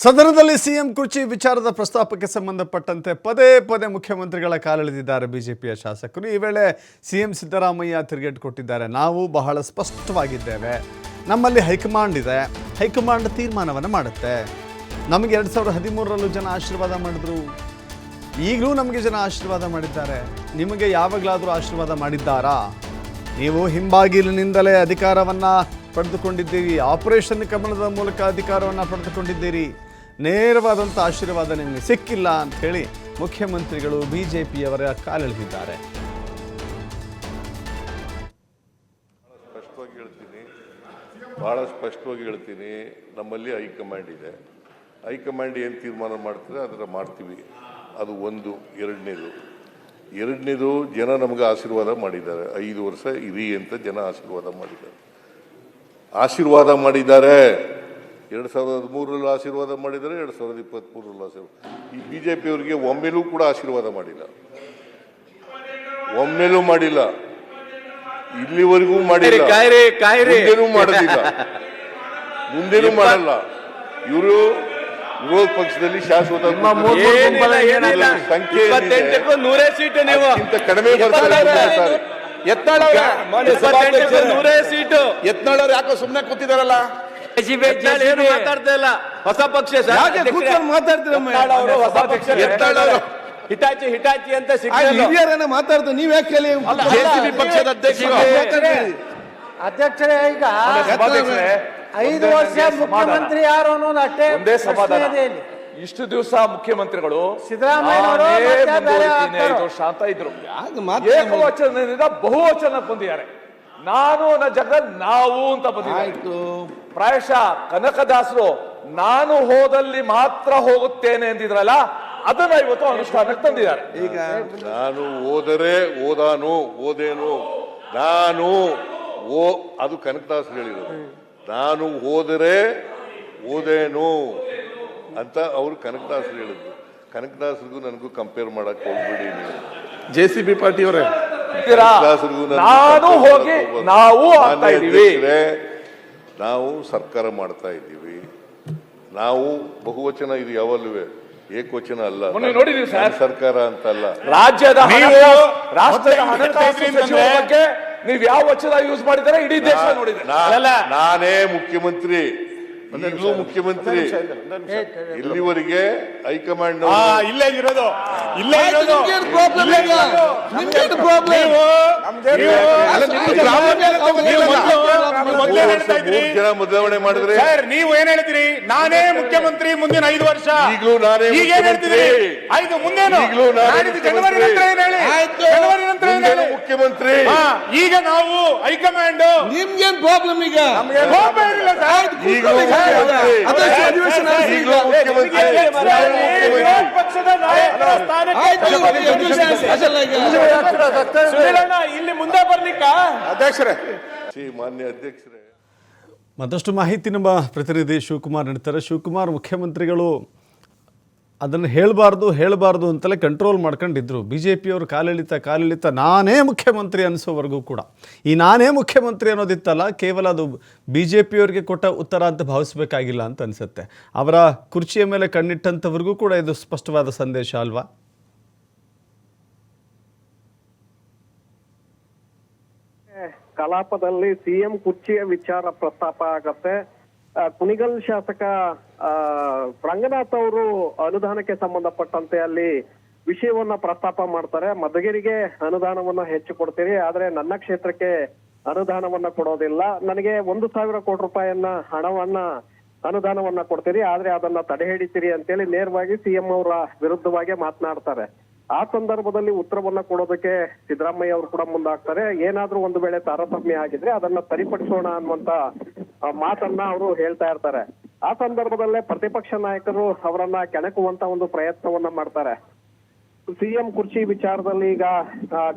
ಸದನದಲ್ಲಿ ಸಿಎಂ ಕುರ್ಚಿ ವಿಚಾರದ ಪ್ರಸ್ತಾಪಕ್ಕೆ ಸಂಬಂಧಪಟ್ಟಂತೆ ಪದೇ ಪದೇ ಮುಖ್ಯಮಂತ್ರಿಗಳ ಕಾಲೆಳೆದಿದ್ದಾರೆ ಬಿಜೆಪಿಯ ಶಾಸಕರು. ಈ ವೇಳೆ ಸಿಎಂ ಸಿದ್ದರಾಮಯ್ಯ ತಿರುಗೇಟು ಕೊಟ್ಟಿದ್ದಾರೆ. ನಾವು ಬಹಳ ಸ್ಪಷ್ಟವಾಗಿದ್ದೇವೆ. ನಮ್ಮಲ್ಲಿ ಹೈಕಮಾಂಡ್ ಇದೆ. ಹೈಕಮಾಂಡ್ ತೀರ್ಮಾನವನ್ನು ಮಾಡುತ್ತೆ. ನಮಗೆ ಎರಡು ಸಾವಿರದ ಹದಿಮೂರರಲ್ಲೂ ಜನ ಆಶೀರ್ವಾದ ಮಾಡಿದ್ರು. ಈಗಲೂ ನಮಗೆ ಜನ ಆಶೀರ್ವಾದ ಮಾಡಿದ್ದಾರೆ. ನಿಮಗೆ ಯಾವಾಗಲಾದರೂ ಆಶೀರ್ವಾದ ಮಾಡಿದ್ದಾರಾ? ನೀವು ಹಿಂಬಾಗಿಲಿನಿಂದಲೇ ಅಧಿಕಾರವನ್ನು ಪಡೆದುಕೊಂಡಿದ್ದೀರಿ. ಆಪರೇಷನ್ ಕಮಲದ ಮೂಲಕ ಅಧಿಕಾರವನ್ನು ಪಡೆದುಕೊಂಡಿದ್ದೀರಿ. ನೇರವಾದಂಥ ಆಶೀರ್ವಾದ ನಿಮಗೆ ಸಿಕ್ಕಿಲ್ಲ ಅಂತ ಹೇಳಿ ಮುಖ್ಯಮಂತ್ರಿಗಳು ಬಿ ಜೆ ಪಿಯವರ ಕಾಲೆಳೆದಿದ್ದಾರೆ ಸ್ಪಷ್ಟವಾಗಿ ಹೇಳ್ತೀನಿ. ಭಾಳ ಸ್ಪಷ್ಟವಾಗಿ ಹೇಳ್ತೀನಿ. ನಮ್ಮಲ್ಲಿ ಹೈಕಮಾಂಡ್ ಇದೆ. ಹೈಕಮಾಂಡ್ ಏನು ತೀರ್ಮಾನ ಮಾಡ್ತಾರೆ ಅದರ ಮಾಡ್ತೀವಿ. ಅದು ಒಂದು. ಎರಡನೇದು ಎರಡನೇದು ಜನ ನಮಗೆ ಆಶೀರ್ವಾದ ಮಾಡಿದ್ದಾರೆ. ಐದು ವರ್ಷ ಇರಿ ಅಂತ ಜನ ಆಶೀರ್ವಾದ ಮಾಡಿದ್ದಾರೆ. ಆಶೀರ್ವಾದ ಮಾಡಿದ್ದಾರೆ. ಎರಡು ಸಾವಿರದ ಹದಿಮೂರರಲ್ಲೂ ಆಶೀರ್ವಾದ ಮಾಡಿದ್ದಾರೆ ಎರಡು ಸಾವಿರದ ಇಪ್ಪತ್ತ್ಮೂರರಲ್ಲಿ ಆಶೀರ್ವಾದ ಈ ಬಿ ಜೆ ಪಿಯವರಿಗೆ ಒಮ್ಮೆಲೂ ಕೂಡ ಆಶೀರ್ವಾದ ಮಾಡಿಲ್ಲ. ಒಮ್ಮೆಲೂ ಮಾಡಿಲ್ಲ. ಇಲ್ಲಿವರೆಗೂ ಮಾಡಿಲ್ಲ. ಮುಂದೇನೂ ಮಾಡಲ್ಲ. ಇವರು ವಿರೋಧ ಪಕ್ಷದಲ್ಲಿ ಶಾಶ್ವತ ಸಂಖ್ಯೆ ನೂರೇ ಸೀಟು ನೀವು. ಕಡಿಮೆ ಬರ್ತಾರೆ ನೂರೇ ಸೀಟು. ಯತ್ನಾಳವ್ರು. ಯಾಕೋ ಸುಮ್ನೆ ಕೂತಿದಾರಲ್ಲ? ಏನು ಮಾತಾಡ್ತಾ ಇಲ್ಲ. ಹೊಸ ಪಕ್ಷ ಹಿಟಾಚಿ ಹಿಟಾಚಿ ಅಂತ ಸಿಗ್ತಾರೆ ಮಾತಾಡ್ತಾರೆ ನೀವ್ ಯಾಕೆ ಕೇಳಿ? ಜೆಸಿಬಿ ಪಕ್ಷದ ಅಧ್ಯಕ್ಷರು ಅಧ್ಯಕ್ಷರೇ ಈಗ ಐದು ವರ್ಷ ಮುಖ್ಯಮಂತ್ರಿ ಯಾರು ಅನ್ನೋದು ಅಷ್ಟೇ ಒಂದೇ ಸಮಾಧಾನ. ಇಷ್ಟು ದಿವಸ ಮುಖ್ಯಮಂತ್ರಿಗಳು ಅಂತ ಇದ್ರು. ಏಕವಚನದಿಂದ ಬಹುವಚನ ಬಂದಿದ್ದಾರೆ. ನಾನು ನ ಜಗತ್ ನಾವು ಅಂತ ಬಂದಿದ್ದಾರೆ. ಆಯ್ತು. ಪ್ರಾಯಶಃ ಕನಕದಾಸರು ನಾನು ಹೋದಲ್ಲಿ ಮಾತ್ರ ಹೋಗುತ್ತೇನೆ ಎಂದಿದ್ರಲ್ಲ ಅದನ್ನ ಇವತ್ತು ಅನುಷ್ಠಾನಕ್ಕೆ ತಂದಿದ್ದಾರೆ. ಈಗ ನಾನು ಓದರೆ ಓದಾನು ಓದೇನು ನಾನು ಓ ಅದು ಕನಕದಾಸರು ಹೇಳಿರೋದು. ನಾನು ಹೋದರೆ ಓದೇನು ಅಂತ ಅವರು ಕನಕದಾಸರು ಹೇಳಿದ್ರು. ಕನಕದಾಸರಿಗೂ ನನಗೂ ಕಂಪೇರ್ ಮಾಡಕ್ ಹೋಗ್ಬಿಡಿ ನೀವು. ಬಿ ಪಾರ್ಟಿ ಅವರೇ. ಇದ್ದೀರಾ? ಕನಕದಾಸರಿಗೂ ನಾನು ಹೋಗಿ ನಾವು ನಾವು ಸರ್ಕಾರ ಮಾಡ್ತಾ ಇದ್ದೀವಿ. ನಾವು ಬಹುವಚನ ಇದು ಯಾವಲ್ಲೂ ಏಕವಚನ ಅಲ್ಲ. ಸರ್. ಸರ್ಕಾರ ಅಂತ ಅಲ್ಲ. ರಾಜ್ಯದ ರಾಷ್ಟ್ರದ ಹಣಕಾಸು ಬಗ್ಗೆ ನೀವು ಯಾವ ವಚನ ಯೂಸ್ ಮಾಡಿದರೆ? ಇಡೀ ದೇಶ ನೋಡಿದೆ. ನಾ- ನಾನೇ ಮುಖ್ಯಮಂತ್ರಿ. ಈಗಲೂ ಮುಖ್ಯಮಂತ್ರಿ ಇಲ್ಲಿವರೆಗೆ ಹೈಕಮಾಂಡ್ ಇಲ್ಲೇ ಇರೋದು. ಇಲ್ಲೇ ಇರೋದು. ನಿಮ್ಗೇನು ಪ್ರಾಬ್ಲಮ್ ಈಗ? ನಿಮ್ಗೇನು ಪ್ರಾಬ್ಲಮ್ ಮೊದ್ಲೇ ಹೇಳ್ತಾ ಇದ್ರಿ ಜನ ಬದಲಾವಣೆ ಮಾಡಿದ್ರೆ ಸರ್ ನೀವು ಏನ್ ಹೇಳ್ತೀರಿ? ನಾನೇ ಮುಖ್ಯಮಂತ್ರಿ. ಮುಂದಿನ ಐದು ವರ್ಷ. ಈಗಲೂ ನಾನೇ ಈಗ ಏನ್ ಹೇಳ್ತೀರಿ ಮುಖ್ಯಮಂತ್ರಿ. ಐದು ಮುಂದೇನು? ಈಗ್ಲೂ ಜನವರಿ ನಂತರ ಏನ್ ಹೇಳಿ? ಆಯ್ತು. ಜನವರಿ ನಂತರ ಏನ್ ಹೇಳಿ? ಮುಖ್ಯಮಂತ್ರಿ. ಹಾ, ಈಗ ನಾವು ಹೈಕಮಾಂಡ್ ನಿಮ್ಗೇನ್ ಪ್ರಾಬ್ಲಮ್ ಈಗ? ಪ್ರಾಬ್ಲಮ್ ಇಲ್ಲ ಸರ್. ಮತ್ತಷ್ಟು ಮಾಹಿತಿ ನಮ್ಮ ಪ್ರತಿನಿಧಿ ಶಿವಕುಮಾರ್ ನೀಡ್ತಾರೆ. ಶಿವಕುಮಾರ್ ಮುಖ್ಯಮಂತ್ರಿಗಳು ಅದನ್ನು ಹೇಳಬಾರ್ದು ಹೇಳಬಾರ್ದು ಅಂತಲೇ ಕಂಟ್ರೋಲ್ ಮಾಡ್ಕೊಂಡಿದ್ರು. ಬಿ ಜೆ ಪಿಯವರು ಕಾಲೆಳಿತ ಕಾಲೆಳಿತ ನಾನೇ ಮುಖ್ಯಮಂತ್ರಿ ಅನಿಸೋವರೆಗೂ ಕೂಡ. ಈ ನಾನೇ ಮುಖ್ಯಮಂತ್ರಿ ಅನ್ನೋದಿತ್ತಲ್ಲ, ಕೇವಲ ಅದು ಬಿ ಜೆ ಪಿಯವರಿಗೆ ಕೊಟ್ಟ ಉತ್ತರ ಅಂತ ಭಾವಿಸಬೇಕಾಗಿಲ್ಲ ಅಂತ ಅನಿಸುತ್ತೆ. ಅವರ ಕುರ್ಚಿಯ ಮೇಲೆ ಕಣ್ಣಿಟ್ಟಂಥವ್ರಿಗೂ ಕೂಡ ಇದು ಸ್ಪಷ್ಟವಾದ ಸಂದೇಶ ಅಲ್ವಾ? ಕಲಾಪದಲ್ಲಿ ಸಿಎಂ ಕುರ್ಚಿಯ ವಿಚಾರ ಪ್ರಸ್ತಾಪ ಆಗತ್ತೆ. ಕುಣಿಗಲ್ ಶಾಸಕ ರಂಗನಾಥ್ ಅವರು ಅನುದಾನಕ್ಕೆ ಸಂಬಂಧಪಟ್ಟಂತೆ ಅಲ್ಲಿ ವಿಷಯವನ್ನ ಪ್ರಸ್ತಾಪ ಮಾಡ್ತಾರೆ. ಮಧುಗಿರಿಗೆ ಅನುದಾನವನ್ನ ಹೆಚ್ಚು ಕೊಡ್ತೀರಿ, ಆದ್ರೆ ನನ್ನ ಕ್ಷೇತ್ರಕ್ಕೆ ಅನುದಾನವನ್ನ ಕೊಡೋದಿಲ್ಲ. ನನಗೆ ಒಂದು ಸಾವಿರ ಕೋಟಿ ರೂಪಾಯಿಯನ್ನ ಹಣವನ್ನ ಅನುದಾನವನ್ನ ಕೊಡ್ತೀರಿ, ಆದ್ರೆ ಅದನ್ನ ತಡೆ ಹಿಡಿತೀರಿ ಅಂತೇಳಿ ನೇರವಾಗಿ ಸಿಎಂ ಅವರ ವಿರುದ್ಧವಾಗಿ ಮಾತನಾಡ್ತಾರೆ. ಆ ಸಂದರ್ಭದಲ್ಲಿ ಉತ್ತರವನ್ನ ಕೊಡೋದಕ್ಕೆ ಸಿದ್ದರಾಮಯ್ಯ ಅವರು ಕೂಡ ಮುಂದಾಗ್ತಾರೆ. ಏನಾದ್ರೂ ಒಂದು ವೇಳೆ ತಾರತಮ್ಯ ಆಗಿದ್ರೆ ಅದನ್ನ ಸರಿಪಡಿಸೋಣ ಅನ್ನುವಂತ ಮಾತನ್ನ ಅವರು ಹೇಳ್ತಾ ಇರ್ತಾರೆ. ಆ ಸಂದರ್ಭದಲ್ಲೇ ಪ್ರತಿಪಕ್ಷ ನಾಯಕರು ಅವರನ್ನ ಕೆಣಕುವಂತ ಒಂದು ಪ್ರಯತ್ನವನ್ನ ಮಾಡ್ತಾರೆ. ಸಿಎಂ ಕುರ್ಚಿ ವಿಚಾರದಲ್ಲಿ ಈಗ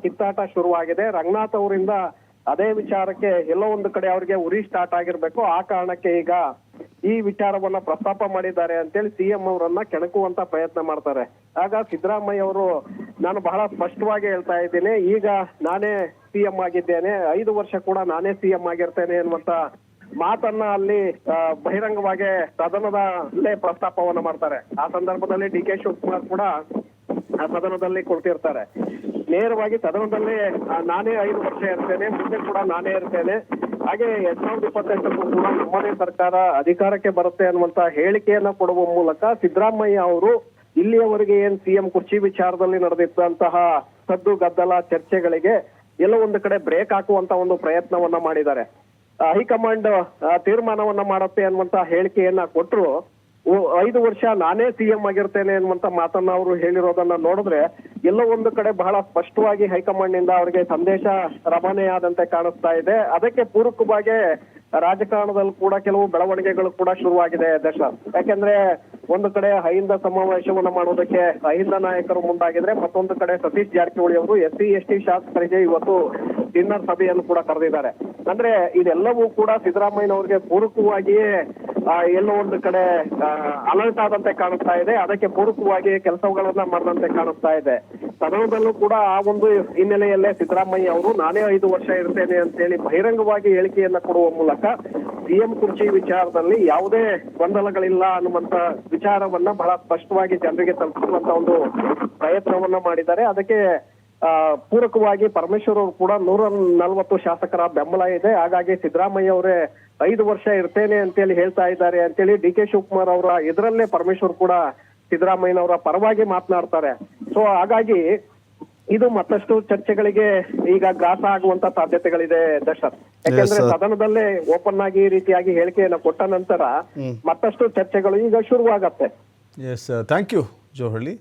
ಕಿತ್ತಾಟ ಶುರುವಾಗಿದೆ. ರಂಗನಾಥ್ ಅವರಿಂದ ಅದೇ ವಿಚಾರಕ್ಕೆ ಎಲ್ಲೋ ಒಂದು ಕಡೆ ಅವರಿಗೆ ಉರಿ ಸ್ಟಾರ್ಟ್ ಆಗಿರ್ಬೇಕು. ಆ ಕಾರಣಕ್ಕೆ ಈಗ ಈ ವಿಚಾರವನ್ನ ಪ್ರಸ್ತಾಪ ಮಾಡಿದ್ದಾರೆ ಅಂತೇಳಿ ಸಿಎಂ ಅವರನ್ನ ಕೆಣಕುವಂತ ಪ್ರಯತ್ನ ಮಾಡ್ತಾರೆ. ಆಗ ಸಿದ್ದರಾಮಯ್ಯ ಅವರು, ನಾನು ಬಹಳ ಸ್ಪಷ್ಟವಾಗಿ ಹೇಳ್ತಾ ಇದ್ದೀನಿ, ಈಗ ನಾನೇ ಸಿಎಂ ಆಗಿದ್ದೇನೆ, ಐದು ವರ್ಷ ಕೂಡ ನಾನೇ ಸಿಎಂ ಆಗಿರ್ತೇನೆ ಅನ್ನುವಂತ ಮಾತನ್ನ ಅಲ್ಲಿ ಬಹಿರಂಗವಾಗಿ ಸದನದಲ್ಲೇ ಪ್ರಸ್ತಾಪವನ್ನ ಮಾಡ್ತಾರೆ. ಆ ಸಂದರ್ಭದಲ್ಲಿ ಡಿ ಕೆ ಶಿವಕುಮಾರ್ ಕೂಡ ಸದನದಲ್ಲಿ ಕೊಡ್ತಿರ್ತಾರೆ ನೇರವಾಗಿ ಸದನದಲ್ಲಿ ನಾನೇ ಐದು ವರ್ಷ ಇರ್ತೇನೆ, ಮುಂದೆ ಕೂಡ ನಾನೇ ಇರ್ತೇನೆ. ಹಾಗೆ ಎರಡ್ ಸಾವಿರದ ಇಪ್ಪತ್ತೆಂಟಕ್ಕೂ ಕೂಡ ನಮ್ಮದೇ ಸರ್ಕಾರ ಅಧಿಕಾರಕ್ಕೆ ಬರುತ್ತೆ ಅನ್ನುವಂತ ಹೇಳಿಕೆಯನ್ನ ಕೊಡುವ ಮೂಲಕ ಸಿದ್ದರಾಮಯ್ಯ ಅವರು ಇಲ್ಲಿಯವರೆಗೆ ಏನ್ ಸಿಎಂ ಕುರ್ಚಿ ವಿಚಾರದಲ್ಲಿ ನಡೆದಿದ್ದಂತಹ ಸದ್ದು ಗದ್ದಲ ಚರ್ಚೆಗಳಿಗೆ ಎಲ್ಲ ಒಂದು ಕಡೆ ಬ್ರೇಕ್ ಹಾಕುವಂತ ಒಂದು ಪ್ರಯತ್ನವನ್ನ ಮಾಡಿದ್ದಾರೆ. ಹೈಕಮಾಂಡ್ ತೀರ್ಮಾನವನ್ನ ಮಾಡುತ್ತೆ ಅನ್ನುವಂತ ಹೇಳಿಕೆಯನ್ನ ಕೊಟ್ಟರು ಐದು ವರ್ಷ ನಾನೇ ಸಿಎಂ ಆಗಿರ್ತೇನೆ ಅನ್ನುವಂತ ಮಾತನ್ನ ಅವರು ಹೇಳಿರೋದನ್ನ ನೋಡಿದ್ರೆ ಎಲ್ಲ ಒಂದು ಕಡೆ ಬಹಳ ಸ್ಪಷ್ಟವಾಗಿ ಹೈಕಮಾಂಡ್ನಿಂದ ಅವರಿಗೆ ಸಂದೇಶ ರವಾನೆಯಾದಂತೆ ಕಾಣಿಸ್ತಾ ಇದೆ. ಅದಕ್ಕೆ ಪೂರಕವಾಗಿ ರಾಜಕಾರಣದಲ್ಲಿ ಕೂಡ ಕೆಲವು ಬೆಳವಣಿಗೆಗಳು ಕೂಡ ಶುರುವಾಗಿದೆ ದಶ ಯಾಕೆಂದ್ರೆ ಒಂದು ಕಡೆ ಅಹಿಂದ ಸಮಾವೇಶವನ್ನ ಮಾಡೋದಕ್ಕೆ ಅಹಿಂದ ನಾಯಕರು ಮುಂದಾಗಿದ್ರೆ ಮತ್ತೊಂದು ಕಡೆ ಸತೀಶ್ ಜಾರಕಿಹೊಳಿ ಅವರು ಎಸ್ ಸಿ, ಎಸ್ ಟಿ ಶಾಸಕರಿಗೆ ಇವತ್ತು ಡಿನ್ನರ್ ಸಭೆಯನ್ನು ಕೂಡ ಕರೆದಿದ್ದಾರೆ. ಅಂದ್ರೆ ಇದೆಲ್ಲವೂ ಕೂಡ ಸಿದ್ದರಾಮಯ್ಯನವರಿಗೆ ಪೂರಕವಾಗಿಯೇ ಎಲ್ಲೋ ಒಂದು ಕಡೆ ಅಲರ್ಟ್ ಆದಂತೆ ಕಾಣಿಸ್ತಾ ಇದೆ. ಅದಕ್ಕೆ ಪೂರಕವಾಗಿ ಕೆಲಸಗಳನ್ನ ಮಾಡದಂತೆ ಕಾಣಿಸ್ತಾ ಇದೆ. ಸದನದಲ್ಲೂ ಕೂಡ ಆ ಒಂದು ಹಿನ್ನೆಲೆಯಲ್ಲೇ ಸಿದ್ದರಾಮಯ್ಯ ಅವರು, ನಾನೇ ಐದು ವರ್ಷ ಇರ್ತೇನೆ ಅಂತೇಳಿ ಬಹಿರಂಗವಾಗಿ ಹೇಳಿಕೆಯನ್ನ ಕೊಡುವ ಮೂಲಕ ಸಿಎಂ ಕುರ್ಚಿ ವಿಚಾರದಲ್ಲಿ ಯಾವುದೇ ಗೊಂದಲಗಳಿಲ್ಲ ಅನ್ನುವಂತ ವಿಚಾರವನ್ನ ಬಹಳ ಸ್ಪಷ್ಟವಾಗಿ ಜನರಿಗೆ ತಲುಪಿಸುವಂತ ಒಂದು ಪ್ರಯತ್ನವನ್ನ ಮಾಡಿದ್ದಾರೆ. ಅದಕ್ಕೆ ಪೂರಕವಾಗಿ ಪರಮೇಶ್ವರ್ ಅವರು ಕೂಡ ನೂರ ನಲವತ್ತು ಶಾಸಕರ ಬೆಂಬಲ ಇದೆ. ಹಾಗಾಗಿ ಸಿದ್ದರಾಮಯ್ಯ ಅವರೇ ಐದು ವರ್ಷ ಇರ್ತೇನೆ ಅಂತೇಳಿ ಹೇಳ್ತಾ ಇದ್ದಾರೆ ಅಂತೇಳಿ ಡಿ ಕೆ ಶಿವಕುಮಾರ್ ಅವರ ಇದರಲ್ಲೇ ಪರಮೇಶ್ವರ್ ಕೂಡ ಸಿದ್ದರಾಮಯ್ಯನವರ ಪರವಾಗಿ ಮಾತನಾಡ್ತಾರೆ. ಸೊ ಹಾಗಾಗಿ ಇದು ಮತ್ತಷ್ಟು ಚರ್ಚೆಗಳಿಗೆ ಈಗ ಗ್ರಾಸ ಆಗುವಂತ ಸಾಧ್ಯತೆಗಳಿದೆ ದಶರಥ್ ಯಾಕಂದ್ರೆ. ಸದನದಲ್ಲೇ ಓಪನ್ ಆಗಿ ಈ ರೀತಿಯಾಗಿ ಹೇಳಿಕೆಯನ್ನು ಕೊಟ್ಟ ನಂತರ ಮತ್ತಷ್ಟು ಚರ್ಚೆಗಳು ಈಗ ಶುರುವಾಗತ್ತೆ. Yes thank you Johalli